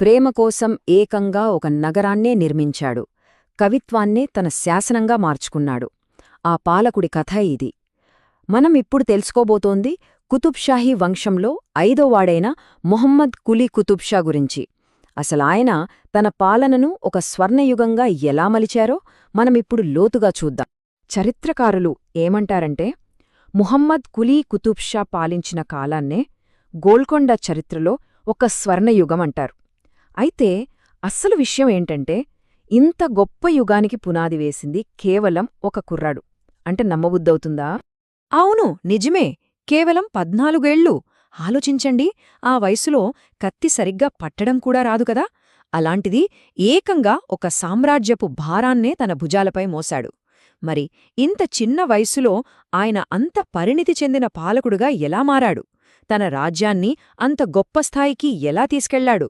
ప్రేమ కోసం ఏకంగా ఒక నగరాన్నే నిర్మించాడు. కవిత్వాన్నే తన శాసనంగా మార్చుకున్నాడు. ఆ పాలకుడి కథ ఇది. మనం ఇప్పుడు తెలుసుకోబోతోంది కుతుబ్షాహీ వంశంలో ఐదోవాడైన మొహమ్మద్ కులీ కుతుబ్షా గురించి. అసలాయన తన పాలనను ఒక స్వర్ణయుగంగా ఎలా మలిచారో మనమిప్పుడు లోతుగా చూద్దాం. చరిత్రకారులు ఏమంటారంటే ముహమ్మద్ కులీ కుతుబ్షా పాలించిన కాలాన్నే గోల్కొండ చరిత్రలో ఒక స్వర్ణయుగం అంటారు. అయితే అస్సలు విషయం ఏంటంటే ఇంత గొప్ప యుగానికి పునాది వేసింది కేవలం ఒక కుర్రాడు. అంటే నమ్మబుద్దవుతుందా అవును నిజమే. కేవలం పద్నాలుగేళ్ళు. ఆలోచించండి ఆ వయసులో కత్తి సరిగ్గా పట్టడం కూడా రాదు కదా. అలాంటిది ఏకంగా ఒక సామ్రాజ్యపు భారాన్నే తన భుజాలపై మోశాడు. మరి ఇంత చిన్న వయసులో ఆయన అంత పరిణితి చెందిన పాలకుడుగా ఎలా మారాడు? తన రాజ్యాన్ని అంత గొప్ప స్థాయికి ఎలా తీసుకెళ్ళాడు?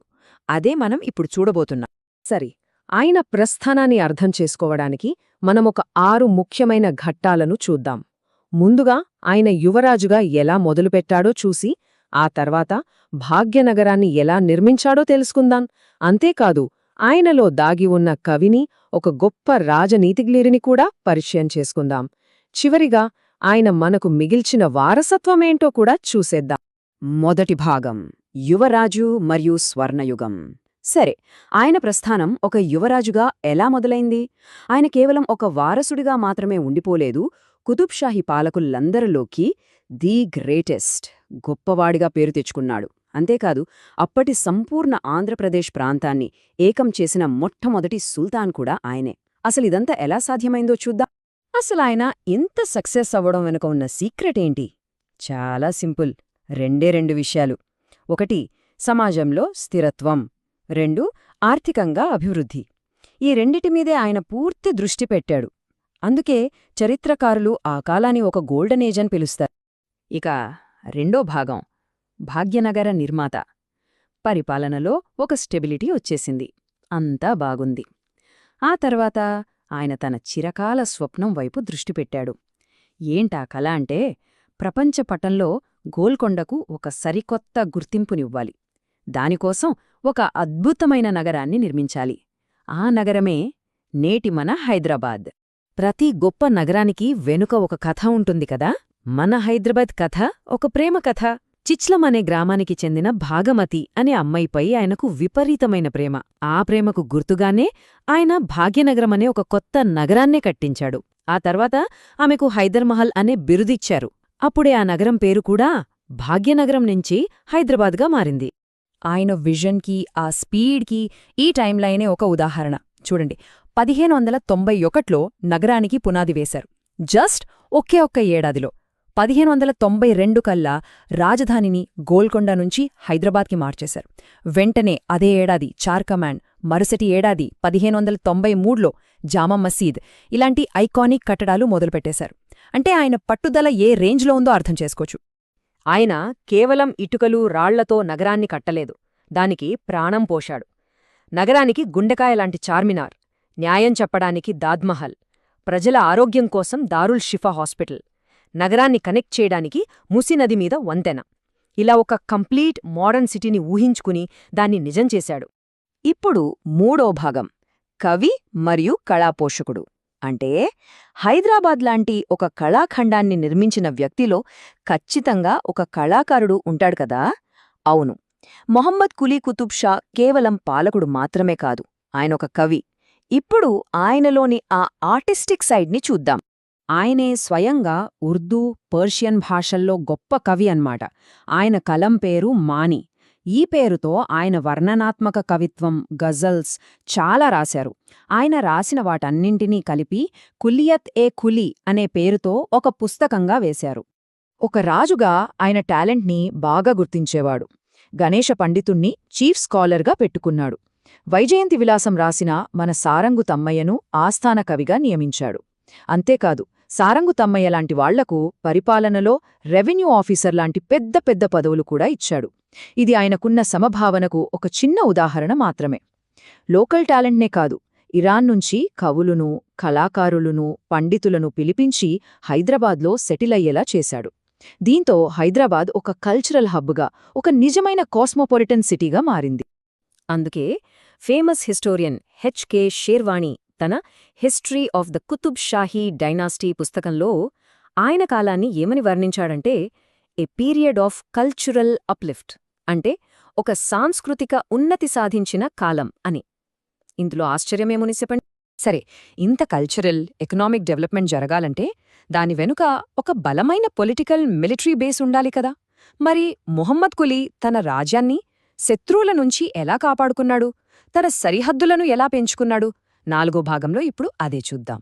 అదే మనం ఇప్పుడు చూడబోతున్నాం. సరి ఆయన ప్రస్థానాన్ని అర్థం చేసుకోవడానికి మనమొక ఆరు ముఖ్యమైన ఘట్టాలను చూద్దాం. ముందుగా ఆయన యువరాజుగా ఎలా మొదలుపెట్టాడో చూసి ఆ తర్వాత భాగ్యనగరాన్ని ఎలా నిర్మించాడో తెలుసుకుందాం. అంతేకాదు ఆయనలో దాగి ఉన్న కవిని ఒక గొప్ప రాజనీతిగ్లీరిని కూడా పరిచయం చేసుకుందాం. చివరిగా ఆయన మనకు మిగిల్చిన వారసత్వమేంటో కూడా చూసేద్దాం. మొదటి భాగం. యువరాజు మరియు స్వర్ణయుగం. సరే ఆయన ప్రస్థానం ఒక యువరాజుగా ఎలా మొదలైంది? ఆయన కేవలం ఒక వారసుడిగా మాత్రమే ఉండిపోలేదు. కుతుబ్షాహి పాలకులందరిలోకి ది గ్రేటెస్ట్ గొప్పవాడిగా పేరు తెచ్చుకున్నాడు. అంతేకాదు అప్పటి సంపూర్ణ ఆంధ్రప్రదేశ్ ప్రాంతాన్ని ఏకం చేసిన మొట్టమొదటి సుల్తాన్ కూడా ఆయనే. అసలిదంతా ఎలా సాధ్యమైందో చూద్దాం. అసలాయన ఇంత సక్సెస్ అవ్వడం వెనుక ఉన్న సీక్రెట్ ఏంటి చాలా సింపుల్ రెండే రెండు విషయాలు. ఒకటి సమాజంలో స్థిరత్వం. రెండు ఆర్థికంగా అభివృద్ధి. ఈ రెండిటి మీదే ఆయన పూర్తి దృష్టి పెట్టాడు. అందుకే చరిత్రకారులు ఆ కాలాన్ని ఒక గోల్డెన్ ఏజ్ అని పిలుస్తారు. ఇక రెండో భాగం భాగ్యనగర నిర్మాత. పరిపాలనలో ఒక స్టెబిలిటీ వచ్చేసింది. అంతా బాగుంది. ఆ తర్వాత ఆయన తన చిరకాల స్వప్నం వైపు దృష్టి పెట్టాడు. ఏంటా కళ అంటే ప్రపంచ పటంలో గోల్కొండకు ఒక సరికొత్త గుర్తింపునివ్వాలి. దానికోసం ఒక అద్భుతమైన నగరాన్ని నిర్మించాలి. ఆ నగరమే నేటి మన హైదరాబాద్. ప్రతి గొప్ప నగరానికి వెనుక ఒక కథ ఉంటుంది కదా? మన హైదరాబాద్ కథ ఒక ప్రేమ కథ. చిచ్లం అనే గ్రామానికి చెందిన భాగమతి అనే అమ్మాయిపై ఆయనకు విపరీతమైన ప్రేమ. ఆ ప్రేమకు గుర్తుగానే ఆయన భాగ్యనగరం అనే ఒక కొత్త నగరాన్నే కట్టించాడు. ఆ తర్వాత ఆమెకు హైదర్మహల్ అనే బిరుదిచ్చారు. అప్పుడే ఆ నగరం పేరు కూడా భాగ్యనగరం నుంచి హైదరాబాద్గా మారింది. ఆయన విజన్కి ఆ స్పీడ్కి ఈ టైంలైనే ఒక ఉదాహరణ. చూడండి పదిహేను వందల తొంభై ఒకట్లో నగరానికి పునాది వేశారు. జస్ట్ ఒకే ఒక్క ఏడాదిలో. పదిహేను వందల తొంభై రెండు కల్లా రాజధానిని గోల్కొండ నుంచి హైదరాబాద్కి మార్చేశారు. వెంటనే అదే ఏడాది చార్ కమాండ్ మరుసటి ఏడాది పదిహేను వందల తొంభై మూడులో జామా మసీద్ ఇలాంటి ఐకానిక్ కట్టడాలు మొదలుపెట్టేశారు. అంటే ఆయన పట్టుదల ఏ రేంజ్లో ఉందో అర్థం చేసుకోవచ్చు. ఆయన కేవలం ఇటుకలు రాళ్ళతో నగరాన్ని కట్టలేదు. దానికి ప్రాణం పోశాడు. నగరానికి గుండెకాయలాంటి చార్మినార్ న్యాయం చెప్పడానికి దాద్మహల్ ప్రజల ఆరోగ్యం కోసం దారుల్ షిఫా హాస్పిటల్ నగరాన్ని కనెక్ట్ చేయడానికి ముసినది మీద వంతెన. ఇలా ఒక కంప్లీట్ మోడర్న్ సిటీని ఊహించుకుని దాన్ని నిజం చేశాడు. ఇప్పుడు మూడో భాగం కవి మరియు కళాపోషకుడు. అంటే హైదరాబాద్ లాంటి ఒక కళాఖండాన్ని నిర్మించిన వ్యక్తిలో ఖచ్చితంగా ఒక కళాకారుడు ఉంటాడు కదా? అవును. మొహమ్మద్ కులీ కుతుబ్ షా కేవలం పాలకుడు మాత్రమే కాదు ఆయనొక కవి. ఇప్పుడు ఆయనలోని ఆ ఆర్టిస్టిక్ సైడ్ని చూద్దాం. ఆయనే స్వయంగా ఉర్దూ పర్షియన్ భాషల్లో గొప్ప కవి అన్మాట. ఆయన కలం పేరు మాని ఈ పేరుతో ఆయన వర్ణనాత్మక కవిత్వం గజల్స్ చాలా రాశారు. ఆయన రాసిన వాటన్నింటినీ కలిపి కులియత్ ఏ కులి అనే పేరుతో ఒక పుస్తకంగా వేశారు. ఒక రాజుగా ఆయన టాలెంట్ని బాగా గుర్తించేవాడు. గణేశ పండితుణ్ణి చీఫ్ స్కాలర్గా పెట్టుకున్నాడు. వైజయంతి విలాసం రాసిన మన సారంగు తమ్మయ్యను ఆస్థాన కవిగా నియమించాడు. అంతేకాదు సారంగు తమ్మయ్య లాంటి వాళ్ళకు పరిపాలనలో రెవెన్యూ ఆఫీసర్ లాంటి పెద్ద పెద్ద పదవులు కూడా ఇచ్చాడు. ఇది ఆయనకున్న సమభావనకు ఒక చిన్న ఉదాహరణ మాత్రమే. లోకల్ టాలెంట్నే కాదు ఇరాన్ నుంచి కవులును కళాకారులను పండితులను పిలిపించి హైదరాబాద్లో సెటిల్ అయ్యేలా చేశాడు. దీంతో హైదరాబాద్ ఒక కల్చరల్ హబ్గా ఒక నిజమైన కాస్మోపాలిటన్ సిటీగా మారింది. అందుకే ఫేమస్ హిస్టోరియన్ హెచ్కే షేర్వాణి తన history of the Qutb Shahi dynasty పుస్తకంలో ఆయన కాలాన్ని ఏమని వర్ణించాడంటే a period of cultural uplift అంటే ఒక సాంస్కృతిక ఉన్నతి సాధించిన కాలం అని. ఇందులో ఆశ్చర్యమేముని చెప్పండి సరే ఇంత కల్చరల్ ఎకనామిక్ డెవలప్మెంట్ జరగాలంటే దాని వెనుక ఒక బలమైన పొలిటికల్ మిలిటరీ బేస్ ఉండాలి కదా. మరి మొహమ్మద్ కులీ తన రాజ్యాన్ని శత్రువుల నుంచి ఎలా కాపాడుకున్నాడు? తన సరిహద్దులను ఎలా పెంచుకున్నాడు? నాలుగో భాగంలో ఇప్పుడు అదే చూద్దాం.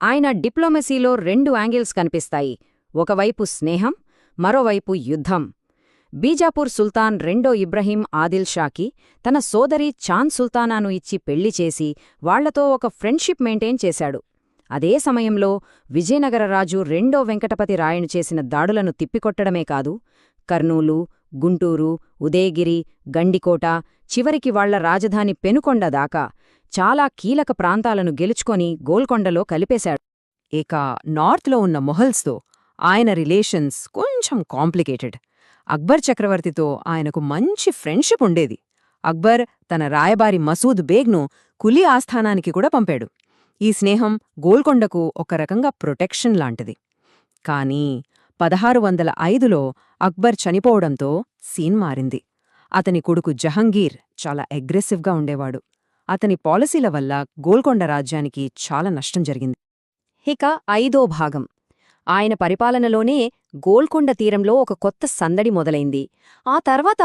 ఆయన డిప్లొమసీలో రెండు యాంగిల్స్ కనిపిస్తాయి. ఒకవైపు స్నేహం మరోవైపు యుద్ధం. బీజాపూర్ సుల్తాన్ రెండో ఇబ్రహీం ఆదిల్ షాకి తన సోదరి చాన్ సుల్తానాను ఇచ్చి పెళ్ళి చేసి వాళ్ళతో ఒక ఫ్రెండ్షిప్ మెయింటైన్ చేశాడు. అదే సమయంలో విజయనగర రాజు రెండో వెంకటపతి రాయను చేసిన దాడులను తిప్పికొట్టడమే కాదు కర్నూలు గుంటూరు ఉదయగిరి గండికోట చివరికి వాళ్ళ రాజధాని పెనుకొండ దాకా చాలా కీలక ప్రాంతాలను గెలుచుకొని గోల్కొండలో కలిపేశాడు. ఇక నార్త్లో ఉన్న మొహల్స్తో ఆయన రిలేషన్స్ కొంచెం కాంప్లికేటెడ్. అక్బర్ చక్రవర్తితో ఆయనకు మంచి ఫ్రెండ్షిప్ ఉండేది. అక్బర్ తన రాయబారి మసూద్ బేగ్ను కులి ఆస్థానానికి కూడా పంపాడు. ఈ స్నేహం గోల్కొండకు ఒక రకంగా ప్రొటెక్షన్ లాంటిది. కానీ పదహారు వందల ఐదులో అక్బర్ చనిపోవడంతో సీన్ మారింది. అతని కొడుకు జహంగీర్ చాలా అగ్రెసివ్గా ఉండేవాడు. అతని పాలసీల వల్ల గోల్కొండ రాజ్యానికి చాలా నష్టం జరిగింది. ఇక ఐదో భాగం. ఆయన పరిపాలనలోనే గోల్కొండ తీరంలో ఒక కొత్త సందడి మొదలైంది. ఆ తర్వాత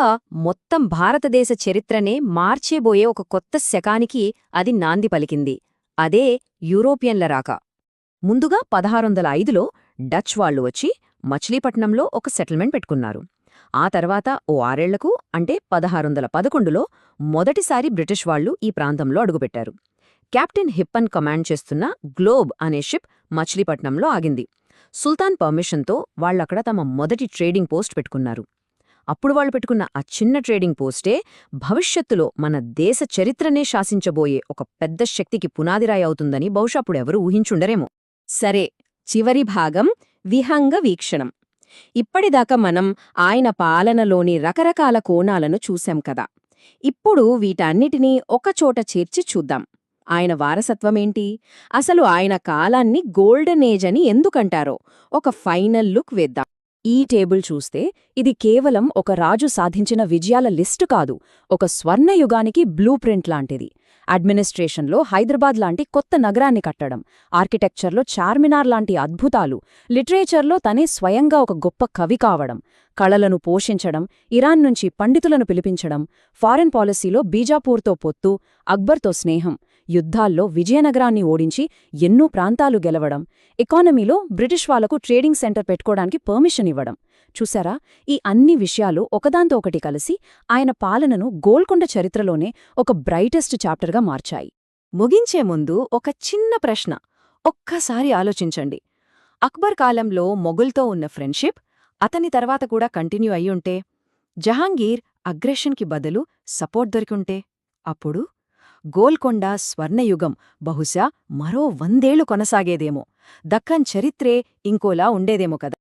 మొత్తం భారతదేశ చరిత్రనే మార్చేబోయే ఒక కొత్త శకానికి అది నాంది పలికింది. అదే యూరోపియన్ల రాక. ముందుగా పదహారొందల ఐదులో డచ్ వాళ్ళు వచ్చి మచిలీపట్నంలో ఒక సెటిల్మెంట్ పెట్టుకున్నారు. ఆ తర్వాత ఓ ఆరేళ్ళకు అంటే పదహారొందల పదకొండులో మొదటిసారి బ్రిటిష్ వాళ్ళు ఈ ప్రాంతంలో అడుగుపెట్టారు. కెప్టెన్ హిప్పన్ కమాండ్ చేస్తున్న గ్లోబ్ అనే షిప్ మచిలీపట్నంలో ఆగింది. సుల్తాన్ పర్మిషన్తో వాళ్ళక్కడ తమ మొదటి ట్రేడింగ్ పోస్ట్ పెట్టుకున్నారు. అప్పుడు వాళ్ళు పెట్టుకున్న ఆ చిన్న ట్రేడింగ్ పోస్టే భవిష్యత్తులో మన దేశ చరిత్రనే శాసించబోయే ఒక పెద్ద శక్తికి పునాదిరాయి అవుతుందని బహుశా అప్పుడెవరూ ఊహించుండరేమో. సరే చివరి భాగం విహంగ వీక్షణం. ఇప్పటిదాకా మనం ఆయన పాలనలోని రకరకాల కోణాలను చూశాం కదా. ఇప్పుడు వీటన్నిటినీ ఒకచోట చేర్చి చూద్దాం. ఆయన వారసత్వమేంటి? అసలు ఆయన కాలాన్ని గోల్డెన్ ఏజ్ అని ఎందుకంటారో ఒక ఫైనల్ లుక్ వేద్దాం. ఈ టేబుల్ చూస్తే ఇది కేవలం ఒక రాజు సాధించిన విజయాల లిస్టు కాదు ఒక స్వర్ణయుగానికి బ్లూ ప్రింట్ లాంటిది. అడ్మినిస్ట్రేషన్లో హైదరాబాద్ లాంటి కొత్త నగరాన్ని కట్టడం ఆర్కిటెక్చర్లో చార్మినార్ లాంటి అద్భుతాలు లిటరేచర్లో తనే స్వయంగా ఒక గొప్ప కవి కావడం కళలను పోషించడం ఇరాన్ నుంచి పండితులను పిలిపించడం ఫారెన్ పాలసీలో బీజాపూర్తో పొత్తు అక్బర్తో స్నేహం యుద్ధాల్లో విజయనగరాన్ని ఓడించి ఎన్నో ప్రాంతాలు గెలవడం ఎకానమీలో బ్రిటిష్ వాళ్ళకు ట్రేడింగ్ సెంటర్ పెట్టుకోవడానికి పర్మిషన్ ఇవ్వడం. చూసారా ఈ అన్ని విషయాలు ఒకదాంతో ఒకటి కలిసి ఆయన పాలనను గోల్కొండ చరిత్రలోనే ఒక బ్రైటెస్ట్ చాప్టర్గా మార్చాయి. ముగించే ముందు ఒక చిన్న ప్రశ్న. ఒక్కసారి ఆలోచించండి. అక్బర్ కాలంలో మొగుల్తో ఉన్న ఫ్రెండ్షిప్ అతని తర్వాత కూడా కంటిన్యూ అయ్యుంటే జహాంగీర్ అగ్రెషన్కి బదులు సపోర్ట్ దొరికుంటే అప్పుడు గోల్కొండ స్వర్ణయుగం బహుశా మరో వందేళ్ళు కొనసాగేదేమో. దక్కన్ చరిత్రే ఇంకోలా ఉండేదేమో కదా.